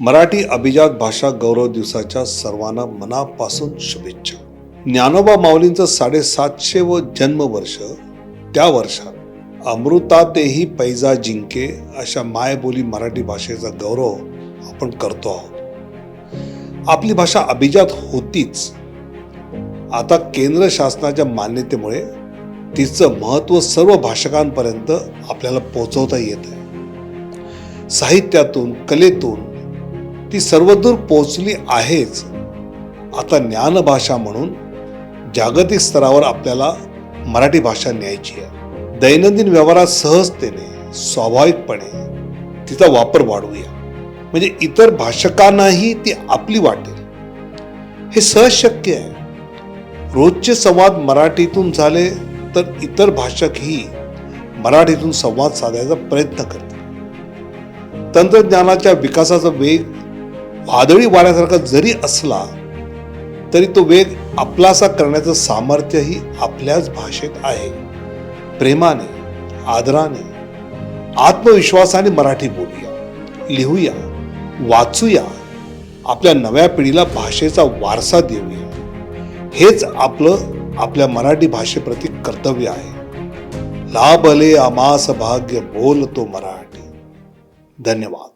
मराठी अभिजात भाषा गौरव दिवसाच्या सर्वांना मनापासून शुभेच्छा. ज्ञानोबा माऊलींचं साडेसातशे व जन्मवर्ष त्या वर्षात अमृतातेही पैजा जिंके अशा मायबोली मराठी भाषेचा गौरव आपण करतो आहोत. आपली भाषा अभिजात होतीच. आता केंद्र शासनाच्या मान्यतेमुळे तिचं महत्त्व सर्व भाषकांपर्यंत आपल्याला पोचवता येत आहे साहित्यातून कलेतून ती सर्वदूर पोहोचली आहेच. आता ज्ञानभाषा म्हणून जागतिक स्तरावर आपल्याला मराठी भाषा न्यायची आहे. दैनंदिन व्यवहारात सहजतेने स्वाभाविकपणे तिचा वापर वाढवूया. म्हणजे इतर भाषकांनाही ती आपली वाटेल. हे सहज शक्य आहे. रोजचे संवाद मराठीतून झाले तर इतर भाषकही मराठीतून संवाद साधायचा प्रयत्न करतात तंत्रज्ञानाच्या विकासाचा वेग वादळी वाऱ्यासारखा जरी असला तरी तो वेग आपलासा करण्याचं सामर्थ्यही आपल्याच भाषेत आहे. प्रेमाने आदराने आत्मविश्वासाने मराठी बोलूया लिहूया वाचूया आपल्या नव्या पिढीला भाषेचा वारसा देऊया. हेच आपलं आपल्या मराठी भाषेप्रती कर्तव्य आहे. लाभले आमास भाग्य बोलतो मराठी. धन्यवाद.